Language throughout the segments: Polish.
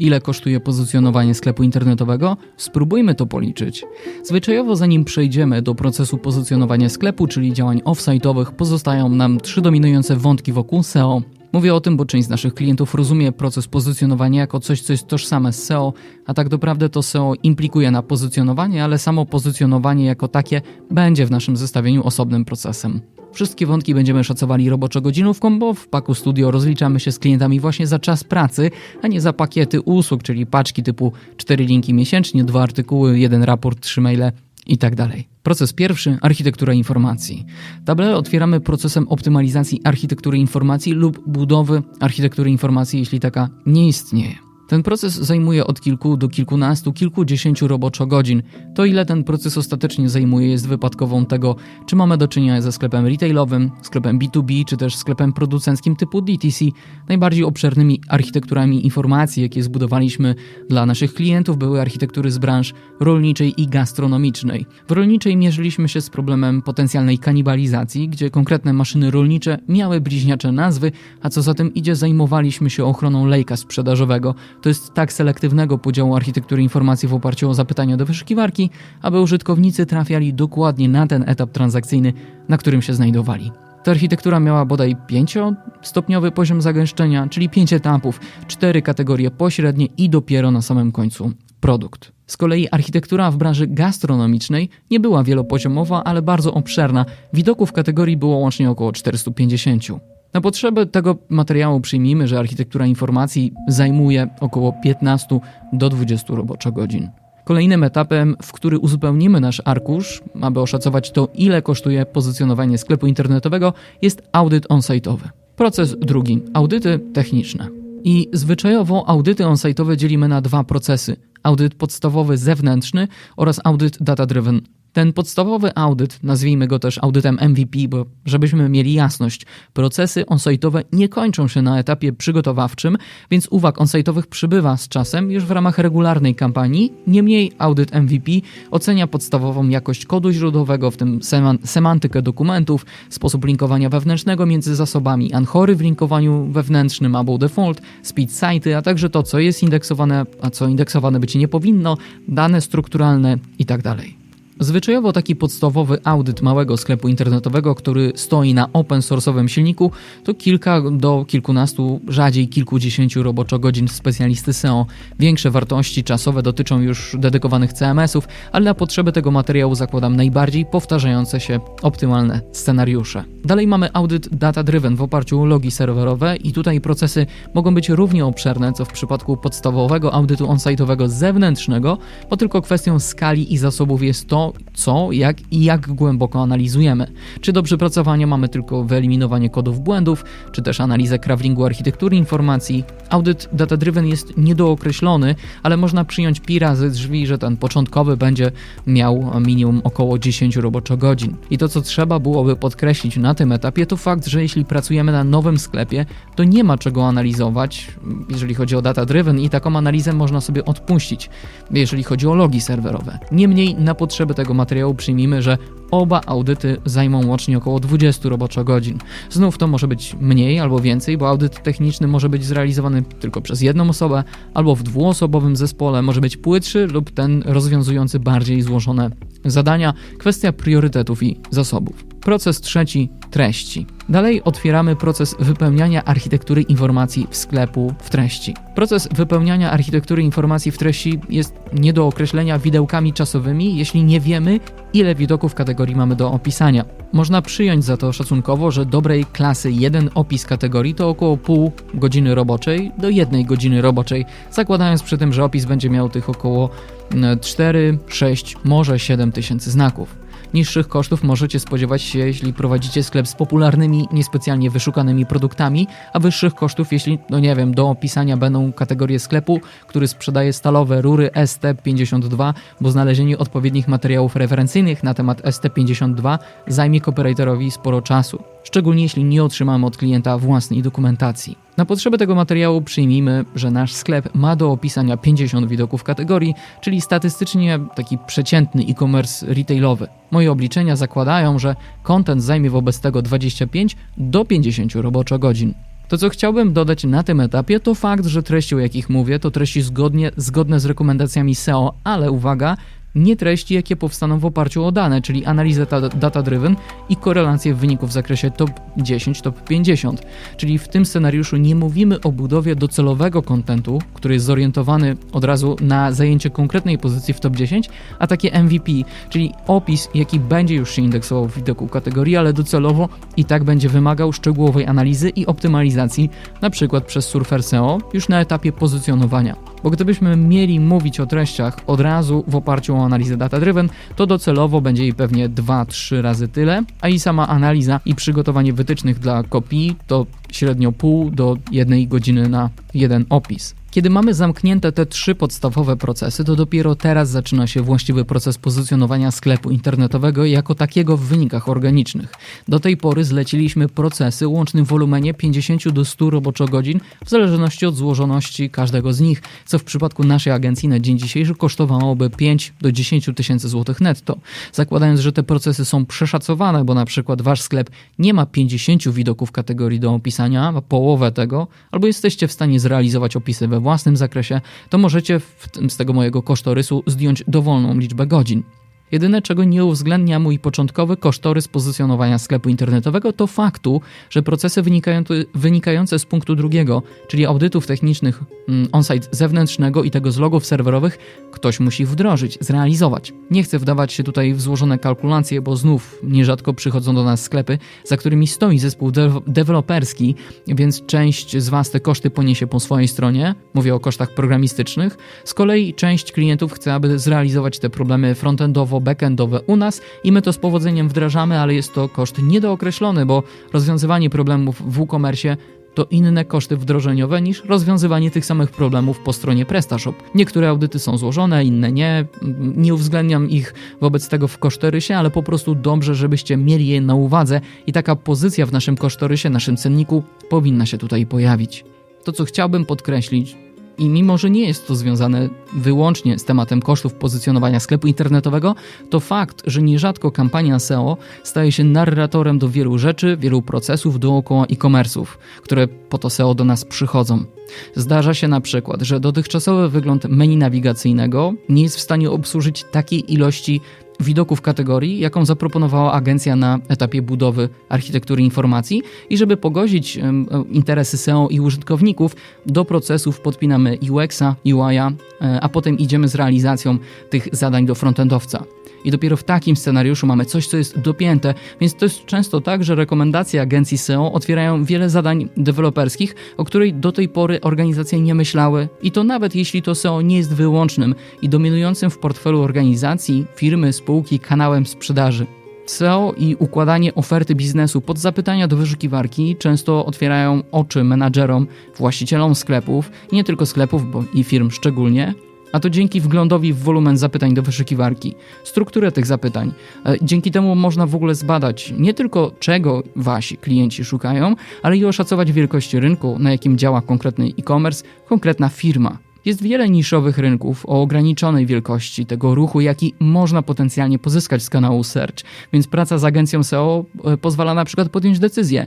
Ile kosztuje pozycjonowanie sklepu internetowego? Spróbujmy to policzyć. Zwyczajowo zanim przejdziemy do procesu pozycjonowania sklepu, czyli działań offsite'owych, pozostają nam trzy dominujące wątki wokół SEO. Mówię o tym, bo część z naszych klientów rozumie proces pozycjonowania jako coś, co jest tożsame z SEO, a tak naprawdę to SEO implikuje na pozycjonowanie, ale samo pozycjonowanie jako takie będzie w naszym zestawieniu osobnym procesem. Wszystkie wątki będziemy szacowali roboczo godzinówką, bo w Paku Studio rozliczamy się z klientami właśnie za czas pracy, a nie za pakiety usług, czyli paczki typu 4 linki miesięcznie, 2 artykuły, 1 raport, 3 maile i tak. Proces pierwszy architektura informacji. Tabelę otwieramy procesem optymalizacji architektury informacji lub budowy architektury informacji, jeśli taka nie istnieje. Ten proces zajmuje od kilku do kilkunastu, kilkudziesięciu roboczo godzin. To ile ten proces ostatecznie zajmuje jest wypadkową tego, czy mamy do czynienia ze sklepem retailowym, sklepem B2B, czy też sklepem producenckim typu DTC. Najbardziej obszernymi architekturami informacji, jakie zbudowaliśmy dla naszych klientów, były architektury z branż rolniczej i gastronomicznej. W rolniczej mierzyliśmy się z problemem potencjalnej kanibalizacji, gdzie konkretne maszyny rolnicze miały bliźniacze nazwy, a co za tym idzie, zajmowaliśmy się ochroną lejka sprzedażowego, to jest tak selektywnego podziału architektury informacji w oparciu o zapytania do wyszukiwarki, aby użytkownicy trafiali dokładnie na ten etap transakcyjny, na którym się znajdowali. Ta architektura miała bodaj 5-stopniowy poziom zagęszczenia, czyli 5 etapów, 4 kategorie pośrednie i dopiero na samym końcu produkt. Z kolei architektura w branży gastronomicznej nie była wielopoziomowa, ale bardzo obszerna. Widoków kategorii było łącznie około 450. Na potrzeby tego materiału przyjmijmy, że architektura informacji zajmuje około 15 do 20 roboczo godzin. Kolejnym etapem, w który uzupełnimy nasz arkusz, aby oszacować to, ile kosztuje pozycjonowanie sklepu internetowego, jest audyt on-site'owy. Proces drugi audyty techniczne. I zwyczajowo audyty on-site'owe dzielimy na dwa procesy: audyt podstawowy zewnętrzny oraz audyt data-driven ten podstawowy audyt, nazwijmy go też audytem MVP, bo żebyśmy mieli jasność, procesy onsite'owe nie kończą się na etapie przygotowawczym, więc uwag onsite'owych przybywa z czasem już w ramach regularnej kampanii. Niemniej audyt MVP ocenia podstawową jakość kodu źródłowego, w tym semantykę dokumentów, sposób linkowania wewnętrznego między zasobami, anchory w linkowaniu wewnętrznym albo default, speed site, a także to, co jest indeksowane, a co indeksowane być nie powinno, dane strukturalne itd. Zwyczajowo taki podstawowy audyt małego sklepu internetowego, który stoi na open source'owym silniku, to kilka do kilkunastu, rzadziej kilkudziesięciu roboczo godzin specjalisty SEO. Większe wartości czasowe dotyczą już dedykowanych CMS-ów, ale na potrzeby tego materiału zakładam najbardziej powtarzające się optymalne scenariusze. Dalej mamy audyt data-driven w oparciu o logi serwerowe i tutaj procesy mogą być równie obszerne, co w przypadku podstawowego audytu on-site'owego zewnętrznego, bo tylko kwestią skali i zasobów jest to, co, jak i jak głęboko analizujemy. Czy do przepracowania mamy tylko wyeliminowanie kodów błędów, czy też analizę crawlingu architektury informacji. Audyt data-driven jest niedookreślony, ale można przyjąć pi razy drzwi, że ten początkowy będzie miał minimum około 10 roboczo godzin. I to, co trzeba byłoby podkreślić na tym etapie, to fakt, że jeśli pracujemy na nowym sklepie, to nie ma czego analizować, jeżeli chodzi o data-driven i taką analizę można sobie odpuścić, jeżeli chodzi o logi serwerowe. Niemniej na potrzeby tego materiału przyjmijmy, że oba audyty zajmą łącznie około 20 roboczo godzin. Znów to może być mniej albo więcej, bo audyt techniczny może być zrealizowany tylko przez jedną osobę, albo w dwuosobowym zespole może być płytszy lub ten rozwiązujący bardziej złożone zadania. Kwestia priorytetów i zasobów. Proces trzeci treści. Dalej otwieramy proces wypełniania architektury informacji w sklepu w treści. Proces wypełniania architektury informacji w treści jest nie do określenia widełkami czasowymi, jeśli nie wiemy, ile widoków kategorii mamy do opisania. Można przyjąć za to szacunkowo, że dobrej klasy jeden opis kategorii to około pół godziny roboczej do jednej godziny roboczej, zakładając przy tym, że opis będzie miał tych około 4, 6, może 7 tysięcy znaków. Niższych kosztów możecie spodziewać się, jeśli prowadzicie sklep z popularnymi, niespecjalnie wyszukanymi produktami, a wyższych kosztów, jeśli, no nie wiem, do opisania będą kategorie sklepu, który sprzedaje stalowe rury ST52, bo znalezienie odpowiednich materiałów referencyjnych na temat ST52 zajmie copywriterowi sporo czasu szczególnie jeśli nie otrzymamy od klienta własnej dokumentacji. Na potrzeby tego materiału przyjmijmy, że nasz sklep ma do opisania 50 widoków kategorii, czyli statystycznie taki przeciętny e-commerce retailowy. Moje obliczenia zakładają, że content zajmie wobec tego 25 do 50 roboczo godzin. To, co chciałbym dodać na tym etapie, to fakt, że treści, o jakich mówię, to treści zgodnie, zgodne z rekomendacjami SEO, ale uwaga, nie treści, jakie powstaną w oparciu o dane, czyli analizę data-driven i korelację wyników w zakresie top 10, top 50. Czyli w tym scenariuszu nie mówimy o budowie docelowego kontentu, który jest zorientowany od razu na zajęcie konkretnej pozycji w top 10, a takie MVP, czyli opis, jaki będzie już się indeksował w widoku kategorii, ale docelowo i tak będzie wymagał szczegółowej analizy i optymalizacji, na przykład przez Surfer SEO, już na etapie pozycjonowania. Bo gdybyśmy mieli mówić o treściach od razu w oparciu o analizę data-driven, to docelowo będzie jej pewnie 2-3 razy tyle, a i sama analiza i przygotowanie wytycznych dla kopii to średnio pół do jednej godziny na jeden opis. Kiedy mamy zamknięte te trzy podstawowe procesy, to dopiero teraz zaczyna się właściwy proces pozycjonowania sklepu internetowego jako takiego w wynikach organicznych. Do tej pory zleciliśmy procesy o łącznym wolumenie 50 do 100 roboczogodzin w zależności od złożoności każdego z nich, co w przypadku naszej agencji na dzień dzisiejszy kosztowałoby 5 do 10 tysięcy złotych netto. Zakładając, że te procesy są przeszacowane, bo na przykład wasz sklep nie ma 50 widoków kategorii do opisania, a połowę tego, albo jesteście w stanie zrealizować opisy we własnym zakresie, to możecie w, z tego mojego kosztorysu zdjąć dowolną liczbę godzin. Jedyne, czego nie uwzględnia mój początkowy kosztorys pozycjonowania sklepu internetowego, to faktu, że procesy wynikające z punktu drugiego, czyli audytów technicznych mm, on-site zewnętrznego i tego z logów serwerowych, ktoś musi wdrożyć, zrealizować. Nie chcę wdawać się tutaj w złożone kalkulacje, bo znów nierzadko przychodzą do nas sklepy, za którymi stoi zespół de deweloperski, więc część z Was te koszty poniesie po swojej stronie. Mówię o kosztach programistycznych. Z kolei część klientów chce, aby zrealizować te problemy frontendowo backendowe u nas i my to z powodzeniem wdrażamy, ale jest to koszt niedookreślony, bo rozwiązywanie problemów w e-commerce to inne koszty wdrożeniowe niż rozwiązywanie tych samych problemów po stronie PrestaShop. Niektóre audyty są złożone, inne nie. Nie uwzględniam ich wobec tego w kosztorysie, ale po prostu dobrze, żebyście mieli je na uwadze i taka pozycja w naszym kosztorysie, naszym cenniku powinna się tutaj pojawić. To, co chciałbym podkreślić, i mimo, że nie jest to związane wyłącznie z tematem kosztów pozycjonowania sklepu internetowego, to fakt, że nierzadko kampania SEO staje się narratorem do wielu rzeczy, wielu procesów dookoła e-commerce'ów, które po to SEO do nas przychodzą. Zdarza się na przykład, że dotychczasowy wygląd menu nawigacyjnego nie jest w stanie obsłużyć takiej ilości widoków kategorii, jaką zaproponowała agencja na etapie budowy architektury informacji i żeby pogodzić interesy SEO i użytkowników, do procesów podpinamy UX-a, UI-a, e, a potem idziemy z realizacją tych zadań do frontendowca. I dopiero w takim scenariuszu mamy coś, co jest dopięte, więc to jest często tak, że rekomendacje agencji SEO otwierają wiele zadań deweloperskich, o której do tej pory organizacje nie myślały. I to nawet jeśli to SEO nie jest wyłącznym i dominującym w portfelu organizacji, firmy, spółki kanałem sprzedaży. SEO i układanie oferty biznesu pod zapytania do wyszukiwarki często otwierają oczy menadżerom, właścicielom sklepów, nie tylko sklepów, bo i firm szczególnie, a to dzięki wglądowi w wolumen zapytań do wyszukiwarki, strukturę tych zapytań. E, dzięki temu można w ogóle zbadać nie tylko czego wasi klienci szukają, ale i oszacować wielkość rynku, na jakim działa konkretny e-commerce, konkretna firma. Jest wiele niszowych rynków o ograniczonej wielkości tego ruchu, jaki można potencjalnie pozyskać z kanału Search, więc praca z agencją SEO e, pozwala na przykład podjąć decyzję,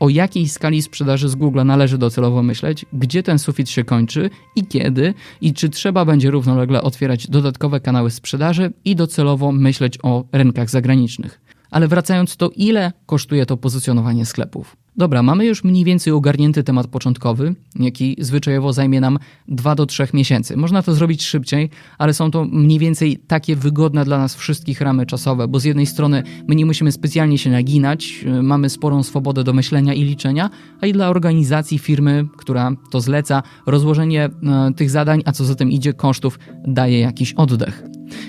o jakiej skali sprzedaży z Google należy docelowo myśleć, gdzie ten sufit się kończy i kiedy, i czy trzeba będzie równolegle otwierać dodatkowe kanały sprzedaży i docelowo myśleć o rynkach zagranicznych. Ale wracając to, ile kosztuje to pozycjonowanie sklepów? Dobra, mamy już mniej więcej ogarnięty temat początkowy, jaki zwyczajowo zajmie nam 2 do 3 miesięcy. Można to zrobić szybciej, ale są to mniej więcej takie wygodne dla nas wszystkich ramy czasowe, bo z jednej strony my nie musimy specjalnie się naginać, y, mamy sporą swobodę do myślenia i liczenia, a i dla organizacji firmy, która to zleca, rozłożenie y, tych zadań, a co za tym idzie kosztów, daje jakiś oddech.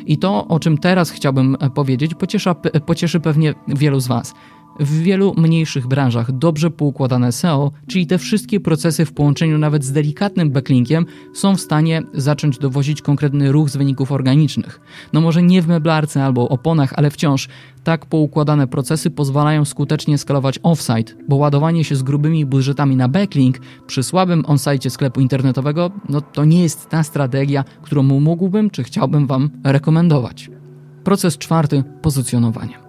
I to, o czym teraz chciałbym e, powiedzieć, pociesza, pocieszy pewnie wielu z Was. W wielu mniejszych branżach dobrze poukładane SEO, czyli te wszystkie procesy w połączeniu nawet z delikatnym backlinkiem, są w stanie zacząć dowozić konkretny ruch z wyników organicznych. No może nie w meblarce albo oponach, ale wciąż tak poukładane procesy pozwalają skutecznie skalować offsite, bo ładowanie się z grubymi budżetami na backlink przy słabym onsite sklepu internetowego, no to nie jest ta strategia, którą mógłbym czy chciałbym Wam rekomendować. Proces czwarty pozycjonowanie.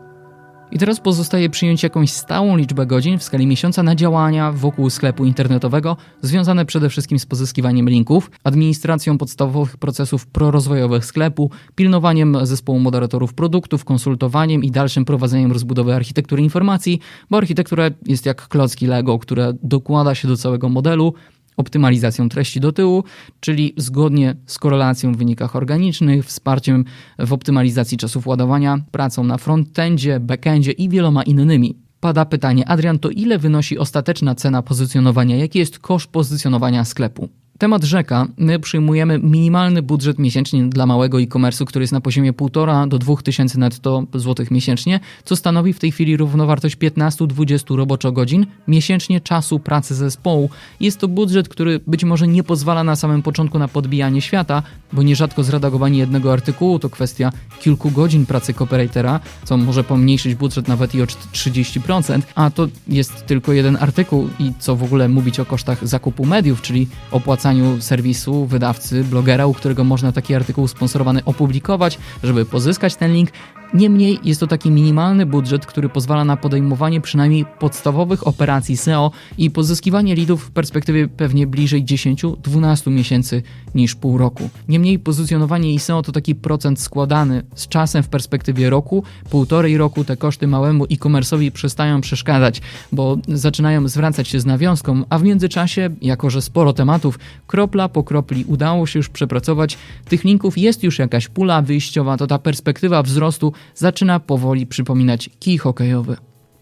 I teraz pozostaje przyjąć jakąś stałą liczbę godzin w skali miesiąca na działania wokół sklepu internetowego, związane przede wszystkim z pozyskiwaniem linków, administracją podstawowych procesów prorozwojowych sklepu, pilnowaniem zespołu moderatorów produktów, konsultowaniem i dalszym prowadzeniem rozbudowy architektury informacji, bo architektura jest jak klocki Lego, które dokłada się do całego modelu, optymalizacją treści do tyłu, czyli zgodnie z korelacją w wynikach organicznych, wsparciem w optymalizacji czasów ładowania, pracą na frontendzie, backendzie i wieloma innymi. Pada pytanie, Adrian, to ile wynosi ostateczna cena pozycjonowania? Jaki jest koszt pozycjonowania sklepu? Temat rzeka. My przyjmujemy minimalny budżet miesięcznie dla małego e-commerce'u, który jest na poziomie 1,5 do 2 tysięcy netto złotych miesięcznie, co stanowi w tej chwili równowartość 15-20 roboczo-godzin miesięcznie czasu pracy zespołu. Jest to budżet, który być może nie pozwala na samym początku na podbijanie świata, bo nierzadko zredagowanie jednego artykułu to kwestia kilku godzin pracy copywritera, co może pomniejszyć budżet nawet i o 30%, a to jest tylko jeden artykuł i co w ogóle mówić o kosztach zakupu mediów, czyli opłacania opłacaniu serwisu, wydawcy, blogera, u którego można taki artykuł sponsorowany opublikować, żeby pozyskać ten link. Niemniej jest to taki minimalny budżet, który pozwala na podejmowanie przynajmniej podstawowych operacji SEO i pozyskiwanie leadów w perspektywie pewnie bliżej 10-12 miesięcy niż pół roku. Niemniej pozycjonowanie i SEO to taki procent składany z czasem w perspektywie roku, półtorej roku te koszty małemu e-commerce'owi przestają przeszkadzać, bo zaczynają zwracać się z nawiązką, a w międzyczasie, jako że sporo tematów, kropla po kropli udało się już przepracować, tych linków jest już jakaś pula wyjściowa, to ta perspektywa wzrostu zaczyna powoli przypominać kij hokejowy.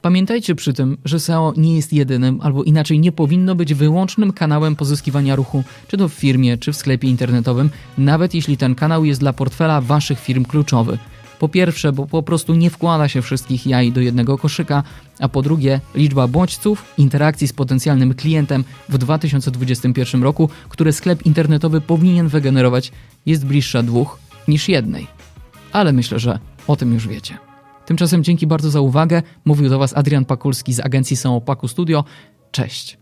Pamiętajcie przy tym, że SEO nie jest jedynym, albo inaczej nie powinno być wyłącznym kanałem pozyskiwania ruchu, czy to w firmie, czy w sklepie internetowym, nawet jeśli ten kanał jest dla portfela waszych firm kluczowy. Po pierwsze, bo po prostu nie wkłada się wszystkich jaj do jednego koszyka, a po drugie, liczba bodźców, interakcji z potencjalnym klientem w 2021 roku, które sklep internetowy powinien wygenerować, jest bliższa dwóch niż jednej. Ale myślę, że o tym już wiecie. Tymczasem dzięki bardzo za uwagę. Mówił do Was Adrian Pakulski z agencji Samopaku Studio. Cześć.